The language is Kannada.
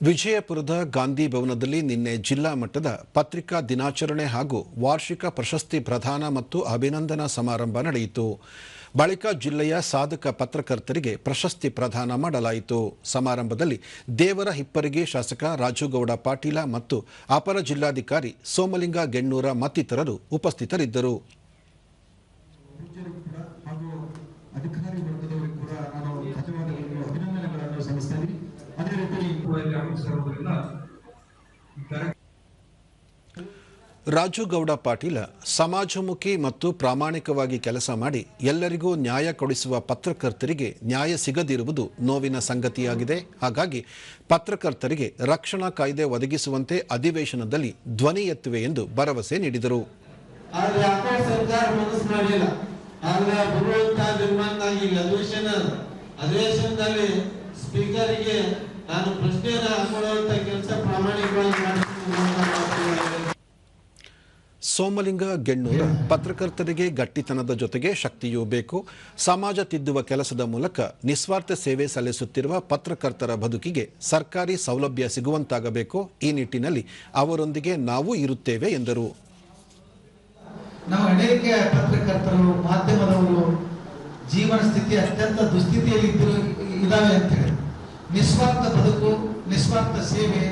ವಿಜಯಪುರದ ಗಾಂಧಿ ಭವನದಲ್ಲಿ ನಿನ್ನೆ ಜಿಲ್ಲಾ ಮಟ್ಟದ ಪತ್ರಿಕಾ ದಿನಾಚರಣೆ ಹಾಗೂ ವಾರ್ಷಿಕ ಪ್ರಶಸ್ತಿ ಪ್ರದಾನ ಮತ್ತು ಅಭಿನಂದನಾ ಸಮಾರಂಭ ನಡೆಯಿತು. ಬಳಿಕ ಜಿಲ್ಲೆಯ ಸಾಧಕ ಪತ್ರಕರ್ತರಿಗೆ ಪ್ರಶಸ್ತಿ ಪ್ರದಾನ ಮಾಡಲಾಯಿತು. ಸಮಾರಂಭದಲ್ಲಿ ದೇವರ ಹಿಪ್ಪರಿಗೆ ಶಾಸಕ ರಾಜುಗೌಡ ಪಾಟೀಲ ಮತ್ತು ಅಪರ ಜಿಲ್ಲಾಧಿಕಾರಿ ಸೋಮಲಿಂಗ ಗೆಣ್ಣೂರ ಮತ್ತಿತರರು ಉಪಸ್ಥಿತರಿದ್ದರು. ರಾಜುಗೌಡ ಪಾಟೀಲ ಸಮಾಜಮುಖಿ ಮತ್ತು ಪ್ರಾಮಾಣಿಕವಾಗಿ ಕೆಲಸ ಮಾಡಿ ಎಲ್ಲರಿಗೂ ನ್ಯಾಯ ಕೊಡಿಸುವ ಪತ್ರಕರ್ತರಿಗೆ ನ್ಯಾಯ ಸಿಗದಿರುವುದು ನೋವಿನ ಸಂಗತಿಯಾಗಿದೆ. ಹಾಗಾಗಿ ಪತ್ರಕರ್ತರಿಗೆ ರಕ್ಷಣಾ ಕಾಯ್ದೆ ಒದಗಿಸುವಂತೆ ಅಧಿವೇಶನದಲ್ಲಿ ಧ್ವನಿ ಎತ್ತುವೆ ಎಂದು ಭರವಸೆ ನೀಡಿದರು. ಸ್ಪೀಕರ್ಗೆ ನಾನು ಪ್ರಶ್ನೆಯನ್ನ ಹಾಕೊಳ್ಳುವಂತ ಕೆಲಸ ಪ್ರಾಮಾಣಿಕವಾಗಿ ಮಾಡ್ತೀನಿ ಅಂತ ಸೋಮಲಿಂಗ ಗೆಣ್ಣೂರ ಪತ್ರಕರ್ತರಿಗೆ ಗಟ್ಟಿತನದ ಜೊತೆಗೆ ಶಕ್ತಿಯೂ ಬೇಕು. ಸಮಾಜ ತಿದ್ದುವ ಕೆಲಸದ ಮೂಲಕ ನಿಸ್ವಾರ್ಥ ಸೇವೆ ಸಲ್ಲಿಸುತ್ತಿರುವ ಪತ್ರಕರ್ತರ ಬದುಕಿಗೆ ಸರ್ಕಾರಿ ಸೌಲಭ್ಯ ಸಿಗುವಂತಾಗಬೇಕು. ಈ ನಿಟ್ಟಿನಲ್ಲಿ ಅವರೊಂದಿಗೆ ನಾವು ಇರುತ್ತೇವೆ ಎಂದರು. ನಾವು ಅನೇಕ ಪತ್ರಕರ್ತರು ಮಾಧ್ಯಮದವರು ಜೀವನ ಸ್ಥಿತಿ ಅತ್ಯಂತ ದುಸ್ಥಿತಿಯಲ್ಲಿ ಇದ್ದಾವೆ ಅಂತ ಹೇಳಿ. ನಿಸ್ವಾರ್ಥ ಬದುಕು ನಿಸ್ವಾರ್ಥ ಸೇವೆ